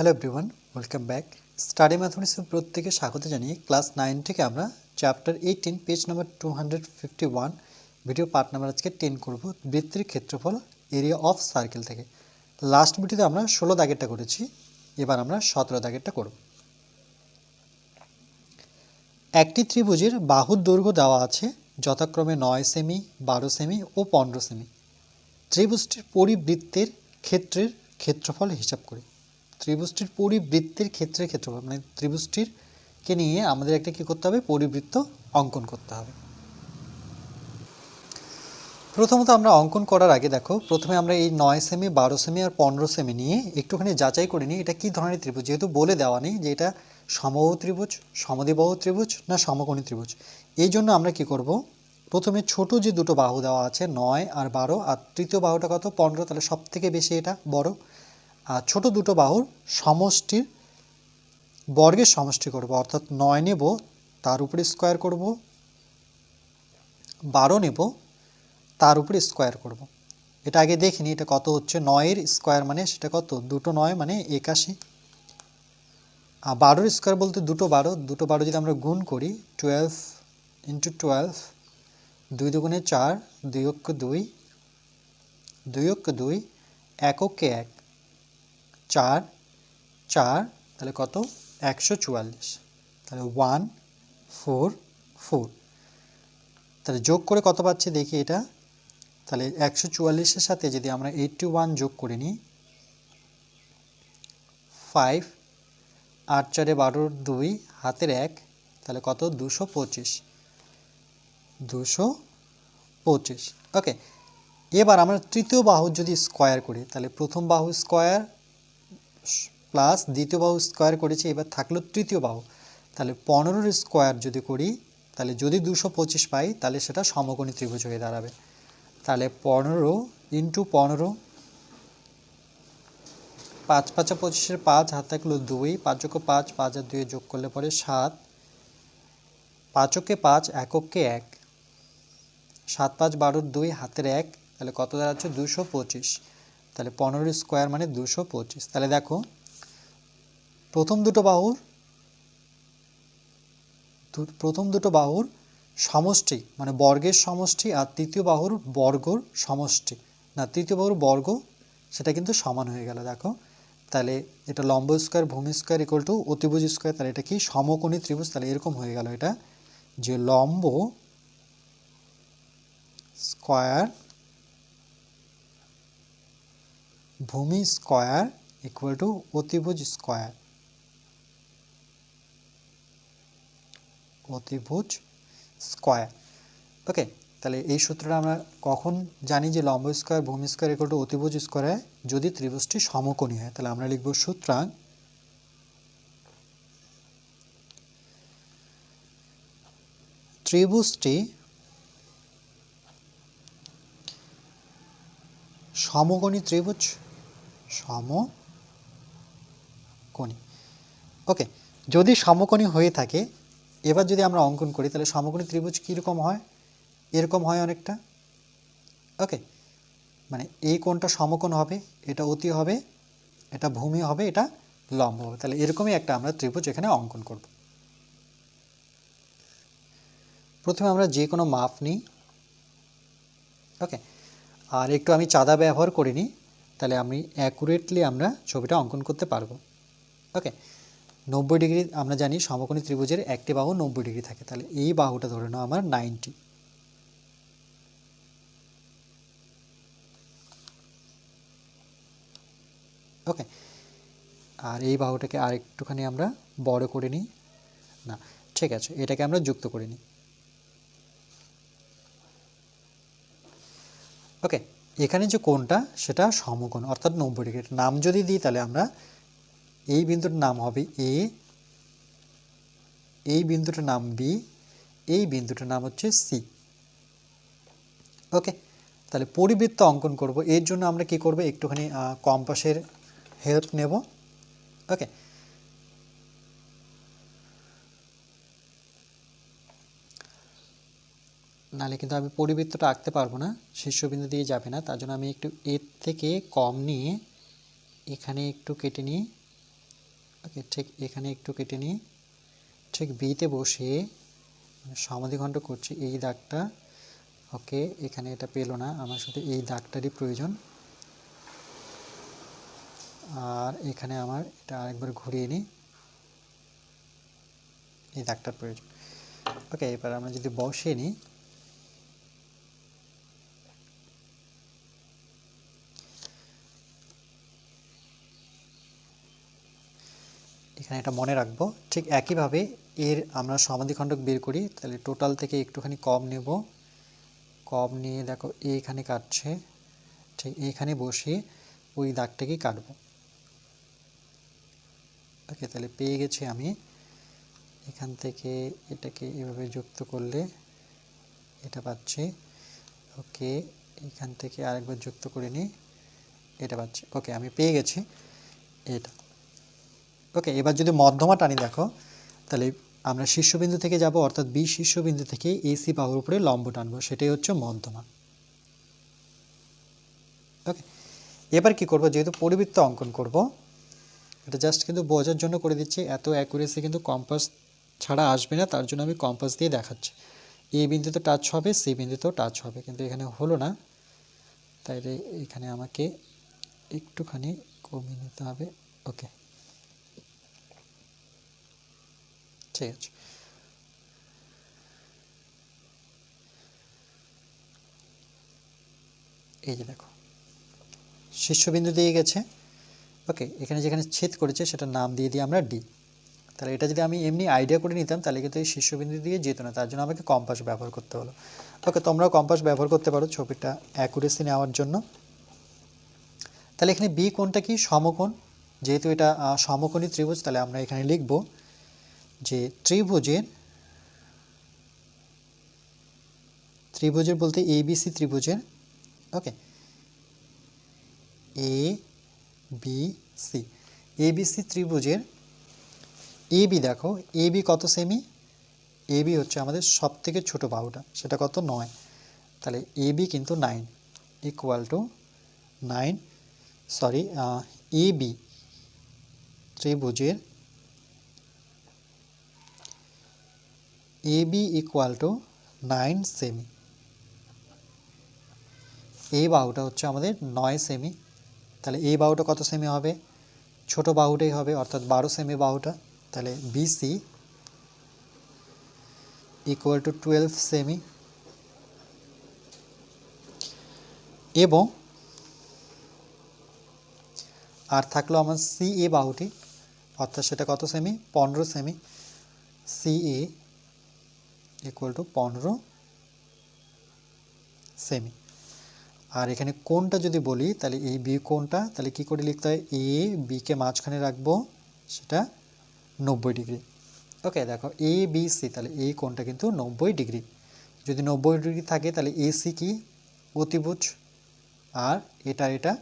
Hello everyone welcome back study ম্যাথমেটিক্সের প্রত্যেকে স্বাগত জানিয়ে ক্লাস নাইন থেকে আমরা chapter eighteen page number two hundred fifty one video part number আজকে টেন করব, বৃত্তির ক্ষেত্রফল এরিয়া অফ সার্কেল থেকে। লাস্ট ভিডিওতে আমরা ষোলো দাগেরটা করেছি, এবার আমরা সতেরো দাগেরটা করব। একটি ত্রিভুজের বাহুর দৈর্ঘ্য দেওয়া আছে, যথাক্রমে নয় সেমি বারো সেমি ও পনেরো সেমি ত্রিভুজটির পরিবৃত্তের ক্ষেত্রের ক্ষেত্রফল হিসাব করি। ত্রিভুজটির পরিবৃত্তির ক্ষেত্রে ক্ষেত্রফল মানে ত্রিভুজটির কে নিয়ে আমাদের একটা কী করতে হবে? পরিবৃত্ত অঙ্কন করতে হবে। প্রথমত আমরা অঙ্কন করার আগে দেখো, প্রথমে আমরা এই নয় সেমি, বারো সেমি আর পনেরো সেমি নিয়ে একটুখানি যাচাই করে নিই, এটা কী ধরনের ত্রিভুজ? যেহেতু বলে দেওয়া নেই যে এটা সমবাহু ত্রিভুজ, সমদ্বিবাহু ত্রিভুজ না সমকোণী ত্রিভুজ। এই জন্য আমরা কি করব? প্রথমে ছোট যে দুটো বাহু দেওয়া আছে, নয় আর বারো, আর তৃতীয় বাহুটা কত? পনেরো, তাহলে সব থেকে বেশি এটা, বড়। ছোট দুটো বাহুর সমষ্টির বর্গের সমষ্টি করব। অর্থাৎ নয় নেব, তার উপরে স্কোয়ার করব। বারো নেব, তার উপরে স্কোয়ার করব। এটা আগে দেখিনি এটা কত হচ্ছে? নয়ের স্কোয়ার মানে সেটা কত? দুটো নয় মানে একাশি। আর বারোর স্কোয়ার বলতে দুটো বারো। দুটো বারো যদি আমরা গুণ করি টুয়েলভ ইন্টু টুয়েলভ দুই দুগুণে চার, দুই অক্ষ দুই দুই অক্ষ দুই, এক অক্ষে এক। চার চার, তাহলে কত? একশো চুয়াল্লিশ। তাহলে ওয়ান ফোর ফোর তাহলে যোগ করে কত পাচ্ছি দেখি এটা? তাহলে একশো চুয়াল্লিশের সাথে যদি আমরা এইটটি ওয়ান যোগ করে নিই ফাইভ আট, চারে বারোর দুই, হাতের এক, তাহলে কত? দুশো পঁচিশ। দুশো পঁচিশ। ওকে এবার আমরা তৃতীয় বাহু যদি স্কোয়ার করি, তাহলে প্রথম বাহু স্কোয়ার প্লাস দ্বিতীয় বাহু স্কোয়ার করেছি, এবার থাকল তৃতীয় বাহু। তাহলে পনেরোর স্কোয়ার যদি করি, তাহলে যদি দুশো পঁচিশ পাই, তাহলে সেটা সমকোণী ত্রিভুজ হয়ে দাঁড়াবে। তাহলে পনেরো ইন্টু পনেরো, পাঁচ পাঁচা পঁচিশের পাঁচ, হাত থাকল দুই পাঁচকে পাঁচ পাঁচ আর দুয়ে যোগ করলে পরে সাত পাঁচকে পাঁচ এককে এক, সাত পাঁচ বারোর দুই, হাতের এক, তাহলে কত দাঁড়াচ্ছে? দুশো পঁচিশ। তাহলে পনেরো স্কোয়ার মানে দুশো পঁচিশ। তাহলে দেখো, প্রথম দুটো বাহুর প্রথম দুটো বাহুর সমষ্টি মানে বর্গের সমষ্টি আর তৃতীয় বাহুর বর্গর সমষ্টি। না, তৃতীয় বাহুর বর্গ, সেটা কিন্তু সমান হয়ে গেল, দেখো। তাহলে এটা লম্ব স্কোয়ার, ভূমি স্কোয়ার ইকুয়াল টু অতিভুজ স্কোয়ার, তাহলে এটা কি? সমকোণী ত্রিভুজ, তাহলে এরকম হয়ে গেল এটা। যে লম্ব স্কোয়ার ভূমি স্কোয়ার ইকুয়াল টু অতিভুজ স্কোয়ার। অতিভুজ স্কোয়ার। ওকে তাহলে এই সূত্রটা আমরা কখন জানি যে লম্ব স্কোয়ার, ভূমি স্কোয়ার ইকুয়াল টু অতিভুজ স্কোয়ার যদি ত্রিভুজটি সমকোণী হয়, তাহলে আমরা লিখব সূত্রাং ত্রিভুজটি সমকোণী ত্রিভুজ সমকোণী। ওকে যদি সমকোণী হয়ে থাকে, এবার যদি আমরা অঙ্কন করি, তাহলে সমকোণী ত্রিভুজ কীরকম হয়? এরকম হয় অনেকটা। ওকে মানে এই কোণটা সমকোণ হবে, এটা অতি হবে, এটা ভূমি হবে, এটা লম্ব হবে। তাহলে এরকমই একটা আমরা ত্রিভুজ এখানে অঙ্কন করব। প্রথমে আমরা যে কোনো মাপ নিই। ওকে আর একটু আমি চাঁদা ব্যবহার করিনি। তাহলে আমি অ্যাকুরেটলি আমরা ছবিটা অঙ্কন করতে পারব। ওকে নব্বই ডিগ্রি আমরা জানি সমকোণী ত্রিভুজের একটি বাহু নব্বই ডিগ্রি থাকে। তাহলে এই বাহুটা ধরে নাও আমার নাইনটি ওকে আর এই বাহুটাকে আর একটুখানি আমরা বড় করে নিই। না, ঠিক আছে, এটাকে আমরা যুক্ত করে নিই। ওকে এখানে যে কোণটা, সেটা সমকোণ, অর্থাৎ নব্বই ডিগ্রি। নাম যদি দিই, তাহলে আমরা এই বিন্দুটার নাম হবে এ এই বিন্দুটার নাম বি এই বিন্দুটার নাম হচ্ছে সি ওকে তাহলে পরিবৃত্ত অঙ্কন করব। এর জন্য আমরা কি করব? একটুখানি কম্পাসের হেল্প নেব। ওকে নাহলে কিন্তু আমি পরিবৃত্তটা আঁকতে পারব না, শীর্ষবিন্দু দিয়ে যাবে না, তার জন্য আমি একটু এর থেকে কম নিয়ে এখানে একটু কেটে নিই ওকে ঠিক এখানে একটু কেটে নিই ঠিক বিতে বসে মানে সমাধিখণ্ড করছি এই দাগটা, ওকে এখানে এটা পেল না, আমার শুধু এই দাগটারই প্রয়োজন। আর এখানে আমার এটা আরেকবার ঘুরিয়ে নিই, এই দাগটার প্রয়োজন। ওকে, এবার আমরা যদি বসে নিই এখানে এটা মনে রাখব, ঠিক একইভাবে এর আমরা সমাধিখণ্ডক বের করি, তাহলে টোটাল থেকে একটুখানি কম নেব। কম নিয়ে দেখো এইখানে কাটছে, ঠিক এইখানে বসে ওই দাগটাকেই কাটবো। ওকে, তাহলে পেয়ে গেছি আমি। এখান থেকে এটাকে এভাবে যুক্ত করলে এটা পাচ্ছি। ওকে, এখান থেকে আরেকবার যুক্ত করে নিই, এটা পাচ্ছি। ওকে, আমি পেয়ে গেছি। এটা। ওকে এবার যদি মধ্যমা টানি দেখো, তাহলে আমরা শীর্ষবিন্দু থেকে যাব, অর্থাৎ বি শীর্ষবিন্দু থেকে এসি বাহুর উপরে লম্ব টানবো, সেটাই হচ্ছে মধ্যমা। ওকে এবার কি করব, যেহেতু পরিবৃত্ত অঙ্কন করব, এটা জাস্ট কিন্তু বোঝার জন্য করে দিচ্ছি, এত অ্যাকুরেসি কিন্তু কম্পাস ছাড়া আসবে না, তার জন্য আমি কম্পাস দিয়ে দেখাচ্ছি। এই বিন্দুতে টাচ হবে সি বিন্দুতেও টাচ হবে, কিন্তু এখানে হলো না। তাইলে এখানে আমাকে একটুখানি কমিয়ে নিতে হবে। ওকে ঠিক আছে এই যে দেখো। শীর্ষবিন্দু দিয়ে গেছে। ওকে এখানে যেখানে ছেদ করেছে, সেটা নাম দিয়ে দিই আমরা ডি তাহলে এটা যদি আমি এমনি আইডিয়া করে নিতাম, তাহলে কিন্তু এই শীর্ষবিন্দু দিয়ে যেত না। তার জন্য আমাকে কম্পাস ব্যবহার করতে হলো। ওকে তোমরাও কম্পাস ব্যবহার করতে পারো ছবিটা অ্যাকুরেসি নেওয়ার জন্য। তাহলে এখানে বি কোনটা কি? সমকোণ। যেহেতু এটা সমকোণী ত্রিভুজ, তাহলে আমরা এখানে লিখব যে ত্রিভুজের ত্রিভুজের বলতে এ এবিসি ত্রিভুজের okay A B C A ABC ত্রিভুজের এ বি দেখো এ বি কত সেমি এ বি হচ্ছে আমাদের সব থেকে ছোটো বাহুটা, সেটা কত? নয়। তাহলে এ বি কিন্তু nine equal to nine sorry A B ত্রিভুজের A B equal to nine semi এই বাহুটা হচ্ছে আমাদের নয় সেমি তাহলে এই বাহুটা কত সেমি হবে? ছোট বাহুটাই হবে, অর্থাৎ বারো সেমি বাহুটা। তাহলে বিসি ইকুয়াল টু টুয়েলভ সেমি এবং আর থাকল আমার সি এ বাহুটি, অর্থাৎ সেটা কত সেমি পনেরো সেমি সি এ ইকুয়াল টু পনেরো সেমি আর এখানে কোনটা যদি বলি, তাহলে এই বি কোনটা তাহলে কি করে লিখতে হয়? এ বিকে মাঝখানে রাখব, সেটা নব্বই ডিগ্রি। ওকে দেখো এ বি সি তাহলে এই কোনটা কিন্তু নব্বই ডিগ্রি। যদি নব্বই ডিগ্রি থাকে, তাহলে এ সি কি? অতিভুজ। আর এটা এটা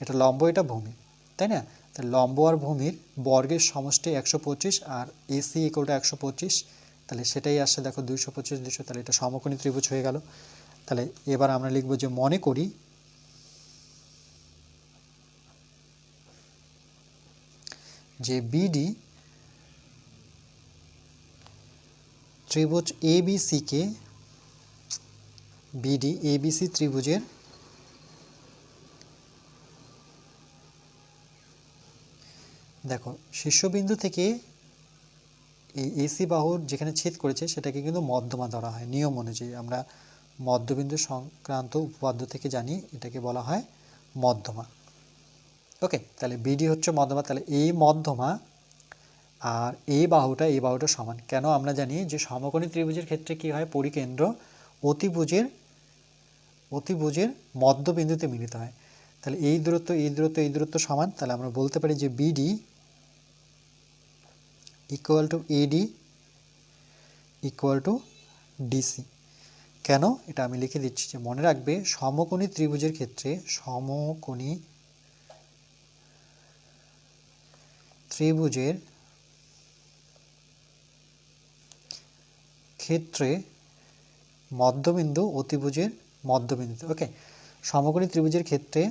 এটা লম্ব, এটা ভূমি। তাই না? তাহলে লম্ব আর ভূমির বর্গের সমষ্টি একশো পঁচিশ, আর এসি ইকুয়ালটা একশো পঁচিশ। তাহলে সেটাই আসছে, দেখো দুইশো পঁচিশ দুশো তাহলে এটা সমকোণী ত্রিভুজ হয়ে গেল। তাহলে এবার আমরা লিখব যে মনে করি যে বিডি ত্রিভুজ এ বি সিকে বিডি এ বি সি ত্রিভুজের দেখো, শীর্ষবিন্দু থেকে এই এসি বাহুর যেখানে ছেদ করেছে সেটাকে কিন্তু মধ্যমা ধরা হয়। নিয়ম অনুযায়ী আমরা মধ্যবিন্দু সংক্রান্ত উপপাদ্য থেকে জানি এটাকে বলা হয় মধ্যমা। ওকে, তাহলে বিডি হচ্ছে মধ্যমা, তাহলে এই মধ্যমা আর এই বাহুটা এই বাহুটা সমান। কেন আমরা জানি যে সমকোণী ত্রিভুজের ক্ষেত্রে কি হয়? পরিকেন্দ্র অতিভুজের অতিভুজের মধ্যবিন্দুতে মিলিত হয়। তাহলে এই দূরত্ব এই দূরত্ব এই দূরত্ব সমান। তাহলে আমরা বলতে পারি যে BD equal to AD equal to DC কেন? এটা আমি লিখে দিচ্ছি যে মনে রাখবে সমকোণী ত্রিভুজের ক্ষেত্রে সমকোণী ত্রিভুজের ক্ষেত্রে মধ্যবিন্দু অতিভুজের মধ্যবিন্দু ওকে সমকোণী ত্রিভুজের ক্ষেত্রে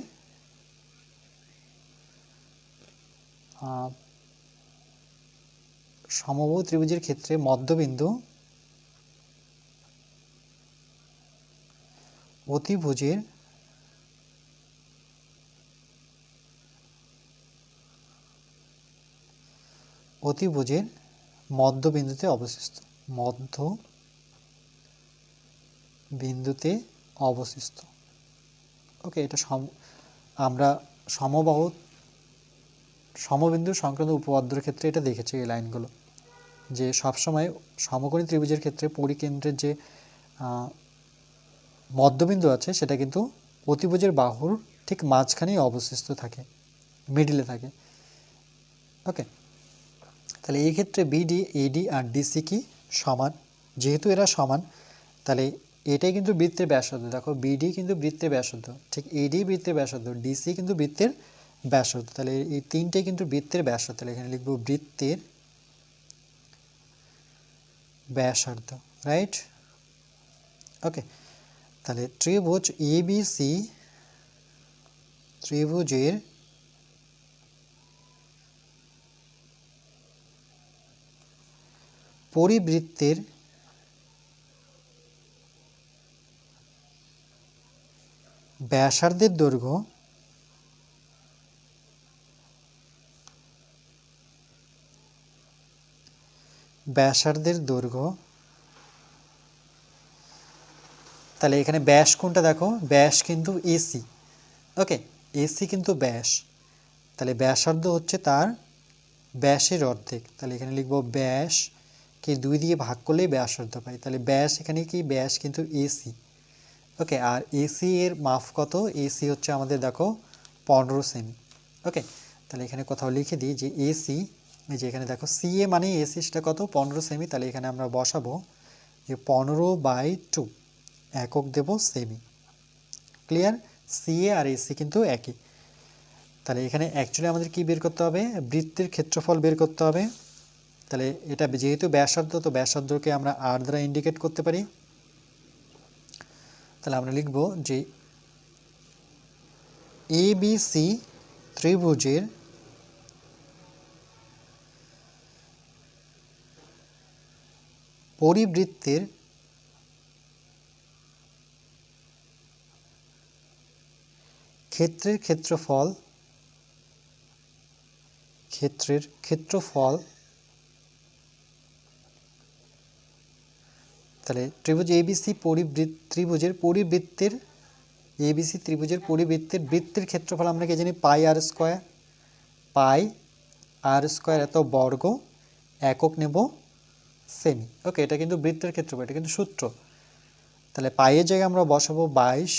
সমবাহু ত্রিভুজের ক্ষেত্রে মধ্যবিন্দু অতিভুজের অতিভুজের মধ্যবিন্দুতে অবস্থিত মধ্য বিন্দুতে অবস্থিত। ওকে এটা সম, আমরা সমবাহু, সমবিন্দু সংক্রান্ত উপপাদ্যের ক্ষেত্রে এটা দেখেছি এই লাইনগুলো। যে সবসময় সমকোণী ত্রিভুজের ক্ষেত্রে পরিকেন্দ্রের যে মধ্যবিন্দু আছে, সেটা কিন্তু অতিভুজের বাহুর ঠিক মাঝখানেই অবস্থিত থাকে মিডিলে থাকে। ওকে তাহলে এই ক্ষেত্রে বিডি এডি আর ডিসি কি সমান? যেহেতু এরা সমান, তাহলে এটাই কিন্তু বৃত্তের ব্যাসার্ধ। দেখো বিডি কিন্তু বৃত্তের ব্যাসার্ধ, ঠিক এডি বৃত্তের ব্যাসার্ধ ডিসি কিন্তু বৃত্তের ব্যাসার্ধ। তাহলে এই তিনটে কিন্তু বৃত্তের ব্যাসার্ধ। তাহলে এখানে লিখব বৃত্তের ব্যাসার্ধ রাইট ওকে তাহলে ত্রিভুজ এবিসি ত্রিভুজের পরিবৃত্তের ব্যাসার্ধের দৈর্ঘ্য ব্যাসার্ধের দৈর্ঘ্য। তাহলে এখানে ব্যাস কোনটা দেখো? ব্যাস কিন্তু এসি ওকে এসি কিন্তু ব্যাস। তাহলে ব্যাসার্ধ হচ্ছে তার ব্যাসের অর্ধেক। তাহলে এখানে লিখব ব্যাস, কে দুই দিয়ে ভাগ করলেই ব্যাসার্ধ পাই। তাহলে ব্যাস এখানে কি? ব্যাস কিন্তু এসি ওকে আর এসি এর মাপ কত? এসি হচ্ছে আমাদের দেখো পনেরো সেমি। ওকে তাহলে এখানে কোথাও লিখে দিই যে এসি এই যে এখানে দেখো সিএ মানে এসি সেটা কত? পনেরো সেমি তাহলে এখানে আমরা বসাবো যে পনেরো বাই টু একক দেব সেমি ক্লিয়ার সিএ আর এসি কিন্তু একই। তাহলে এখানে অ্যাকচুয়ালি আমাদের কি বের করতে হবে? বৃত্তের ক্ষেত্রফল বের করতে হবে। তাহলে এটা যেহেতু ব্যাসার্ধ, তো ব্যাসার্ধকে আমরা আর দ্বারা ইন্ডিকেট করতে পারি। তাহলে আমরা লিখব যে এবিসি ত্রিভুজের পরিবৃত্তের ক্ষেত্রের ক্ষেত্রফল ক্ষেত্রের ক্ষেত্রফল, তাহলে ত্রিভুজ এবিসি পরিবৃত্ত ত্রিভুজের পরিবৃত্তের এবিসি ত্রিভুজের পরিবৃত্তের বৃত্তের ক্ষেত্রফল আমরা কি জানি? পাই আর স্কোয়ার। পাই আর স্কোয়ার এত বর্গ, একক নেব। সেমি ওকে এটা কিন্তু বৃত্তের ক্ষেত্রফল এটা কিন্তু সূত্র। তাহলে পাইয়ের জায়গায় আমরা বসাবো বাইশ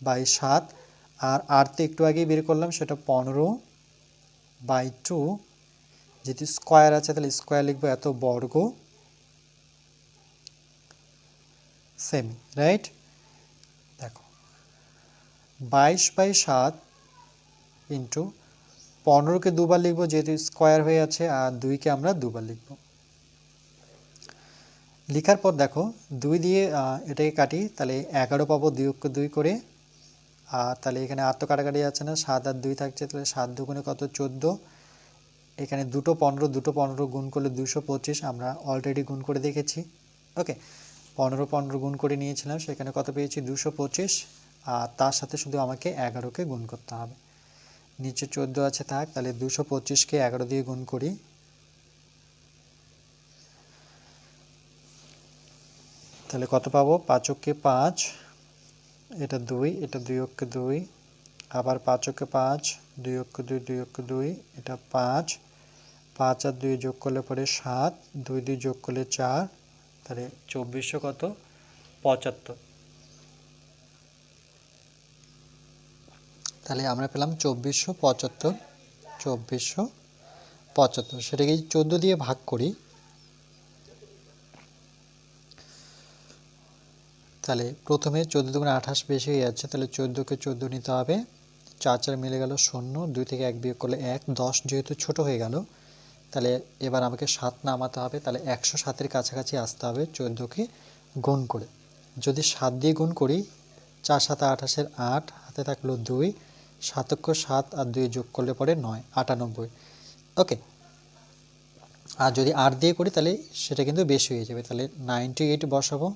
বাই সাত, আর আর তো একটু আগেই বের করলাম, সেটা পনেরো বাই টু। যেহেতু স্কোয়ার আছে, তাহলে স্কোয়ার লিখব এত বর্গ সেমি রাইট দেখো, বাইশ বাই সাত ইন্টু পনেরোকে দুবার লিখব, যেহেতু স্কোয়ার হয়ে আছে, আর দুইকে আমরা দুবার লিখব। লিখার পর দেখো, দুই দিয়ে এটাকে কাটি, তাহলে এগারো পাবো দুই অক্ষ দুই করে। আর তাহলে এখানে আর তো কাটাকাটি যাচ্ছে না, সাত আর দুই থাকছে, তাহলে সাত দুগুণে কত? চোদ্দ। এখানে দুটো পনেরো দুটো পনেরো গুণ করলে দুশো পঁচিশ, আমরা অলরেডি গুণ করে দেখেছি। ওকে পনেরো পনেরো গুণ করে নিয়েছিলাম, সেখানে কত পেয়েছি? দুশো পঁচিশ। আর তার সাথে শুধু আমাকে এগারোকে গুণ করতে হবে। নিচে চোদ্দ আছে, থাক, তাহলে দুশো পঁচিশকে এগারো দিয়ে গুণ করি। তাহলে কত পাবো? পাঁচককে পাঁচ, এটা দুই এটা দুই অক্ষে দুই, আবার পাঁচ অক্ষে পাঁচ, দুই অক্ষ দুই দুই অক্ষ দুই, এটা পাঁচ। পাঁচ আর দুই যোগ করলে পরে সাত, দুই দুই যোগ করলে চার, তাহলে চব্বিশশো কত? পঁচাত্তর। তাহলে আমরা পেলাম চব্বিশশো পঁচাত্তর চব্বিশশো পঁচাত্তর। সেটাকে চোদ্দ দিয়ে ভাগ করি তাহলে প্রথমে চোদ্দ দুগুণে আঠাশ বেশি হয়ে যাচ্ছে, তাহলে চোদ্দোকে চোদ্দ নিতে হবে। চার চার মিলে গেল শূন্য, দুই থেকে এক বিয়োগ করলে এক, দশ যেহেতু ছোট হয়ে গেল, তাহলে এবার আমাকে সাত নামাতে হবে, তাহলে একশো সাতের কাছাকাছি আসতে হবে চোদ্দোকে গুণ করে। যদি সাত দিয়ে গুণ করি, চার সাত আঠাশের আট, হাতে থাকল দুই সাতক্য সাত আর দুই যোগ করলে পরে নয়, আটানব্বই। ওকে, আর যদি আট দিয়ে করি, তাহলে সেটা কিন্তু বেশি হয়ে যাবে, তাহলে নাইনটি এইট বসাবো।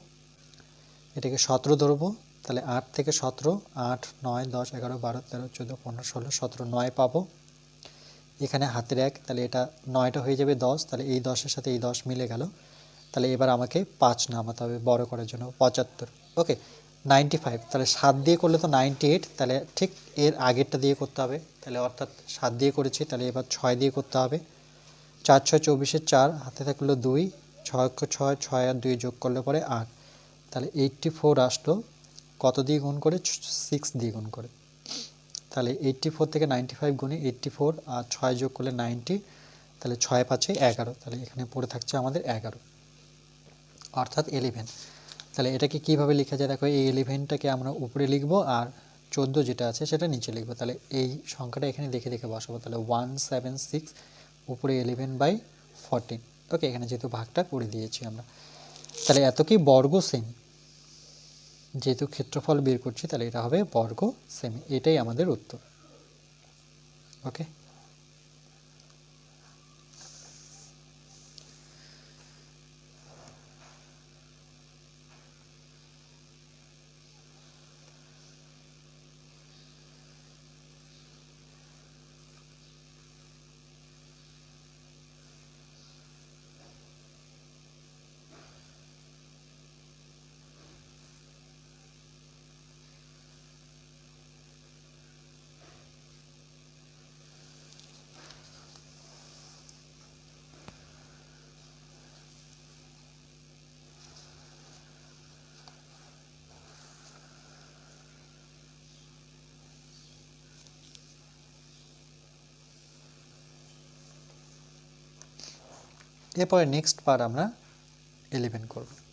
এটাকে সতেরো ধরবো, তাহলে আট থেকে সতেরো, আট, নয়, দশ, এগারো, বারো, তেরো, চোদ্দ, পনেরো, ষোলো, সতেরো, নয় পাবো। এখানে হাতের এক, তাহলে এটা নয়টা হয়ে যাবে দশ, তাহলে এই দশের সাথে এই দশ মিলে গেল। তাহলে এবার আমাকে পাঁচ নামাতে হবে বড় করার জন্য, পঁচাত্তর। ওকে, নাইনটি ফাইভ, তাহলে সাত দিয়ে করলে তো নাইনটি এইট, তাহলে ঠিক এর আগেরটা দিয়ে করতে হবে। তাহলে অর্থাৎ সাত দিয়ে করেছি, তাহলে এবার ছয় দিয়ে করতে হবে। চার, ছয়, চব্বিশের চার, হাতে থাকল দুই, ছয় ছয় ছয় আর দুই যোগ করলে পরে আট। তাহলে এইটটি ফোর আসলো, কত দিয়ে গুণ করে? সিক্স দিয়ে গুণ করে। তাহলে এইটটি ফোর থেকে নাইনটি ফাইভ গুণে এইটটি ফোর আর ছয় যোগ করলে নাইনটি তাহলে ছয় পাঁচে এগারো। তাহলে এখানে পড়ে থাকছে আমাদের এগারো। অর্থাৎ এলিভেন তাহলে এটাকে কীভাবে লেখা যায়? দেখো, এই এলিভেনটাকে আমরা উপরে লিখব, আর চোদ্দ যেটা আছে সেটা নিচে লিখব। তাহলে এই সংখ্যাটা এখানে দেখে দেখে বসাবো। তাহলে ওয়ান সেভেন সিক্স উপরে এলিভেন বাই ফোরটিন ওকে, এখানে যেহেতু ভাগটা করে দিয়েছি আমরা। তাহলে এত কি বর্গ সেমি যেহেতু ক্ষেত্রফল বের করছি, তাহলে এটা হবে বর্গ সেমি এটাই আমাদের উত্তর। ওকে এরপরে নেক্সট পার্ট আমরা এলিভেন করব।